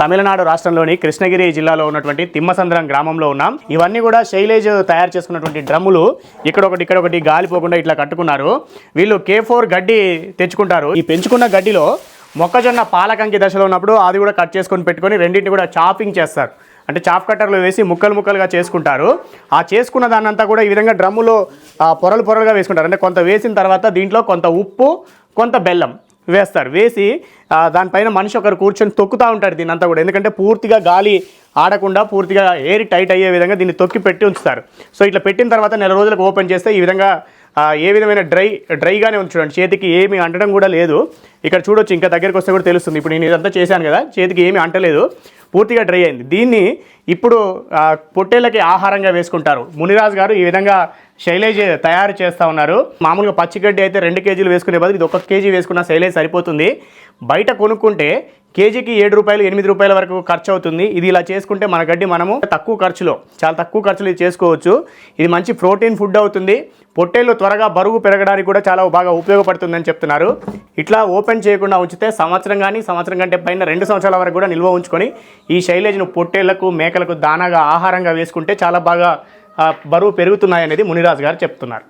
తమిళనాడు రాష్ట్రంలోని కృష్ణగిరి జిల్లాలో ఉన్నటువంటి తిమ్మసంద్రం గ్రామంలో ఉన్నాం. ఇవన్నీ కూడా శైలేజ్ తయారు చేసుకున్నటువంటి డ్రమ్ములు ఇక్కడ ఒకటి ఇక్కడ ఒకటి గాలిపోకుండా ఇట్లా కట్టుకున్నారు. వీళ్ళు కే ఫోర్ గడ్డి తెచ్చుకుంటారు. ఈ పెంచుకున్న గడ్డిలో మొక్కజొన్న పాలకంకి దశలో ఉన్నప్పుడు అది కూడా కట్ చేసుకొని పెట్టుకొని రెండింటిని కూడా చాపింగ్ చేస్తారు. అంటే చాప్ కట్టర్లో వేసి ముక్కలు ముక్కలుగా చేసుకుంటారు. ఆ చేసుకున్న దాన్నంతా కూడా ఈ విధంగా డ్రమ్ములో పొరలు పొరలుగా వేసుకుంటారు. అంటే కొంత వేసిన తర్వాత దీంట్లో కొంత ఉప్పు కొంత బెల్లం. వేస్తారు. వేసి దానిపైన మనిషి ఒకరు కూర్చొని తొక్కుతూ ఉంటారు దీన్ని అంతా కూడా. ఎందుకంటే పూర్తిగా గాలి ఆడకుండా పూర్తిగా ఎయిర్ టైట్ అయ్యే విధంగా దీన్ని తొక్కి పెట్టి ఉంచుతారు. సో ఇట్లా పెట్టిన తర్వాత నెల రోజులకు ఓపెన్ చేస్తే ఈ విధంగా ఏ విధమైన డ్రై డ్రైగానే ఉంది చూడండి. చేతికి ఏమి అంటడం కూడా లేదు. ఇక్కడ చూడొచ్చు ఇంకా దగ్గరికి వస్తే కూడా తెలుస్తుంది. ఇప్పుడు నేను ఇదంతా చేశాను కదా చేతికి ఏమీ అంటలేదు. పూర్తిగా డ్రై అయింది. దీన్ని ఇప్పుడు పొట్టేళ్ళకి ఆహారంగా వేసుకుంటారు. మునిరాజు గారు ఈ విధంగా శైలేజ్ తయారు చేస్తూ ఉన్నారు. మామూలుగా పచ్చిగడ్డి అయితే రెండు కేజీలు వేసుకునే బదులు ఇది ఒక కేజీ వేసుకున్న శైలేజ్ సరిపోతుంది. బయట కొనుక్కుంటే కేజీకి ఏడు రూపాయలు ఎనిమిది రూపాయల వరకు ఖర్చు అవుతుంది. ఇది ఇలా చేసుకుంటే మన గడ్డి మనము తక్కువ ఖర్చులో చాలా తక్కువ ఖర్చులు ఇది చేసుకోవచ్చు. ఇది మంచి ప్రోటీన్ ఫుడ్ అవుతుంది. పొట్టేళ్ళు త్వరగా బరువు పెరగడానికి కూడా చాలా బాగా ఉపయోగపడుతుందని చెప్తున్నారు. ఇట్లా ఓపెన్ చేయకుండా ఉంచితే సంవత్సరం కానీ సంవత్సరం కంటే పైన రెండు సంవత్సరాల వరకు కూడా నిల్వ ఉంచుకొని ఈ శైలేజ్ను పొట్టేళ్ళకు మేకలకు దానాగా ఆహారంగా వేసుకుంటే చాలా బాగా బరువు పెరుగుతున్నాయనేది మునిరాజు గారు చెప్తున్నారు.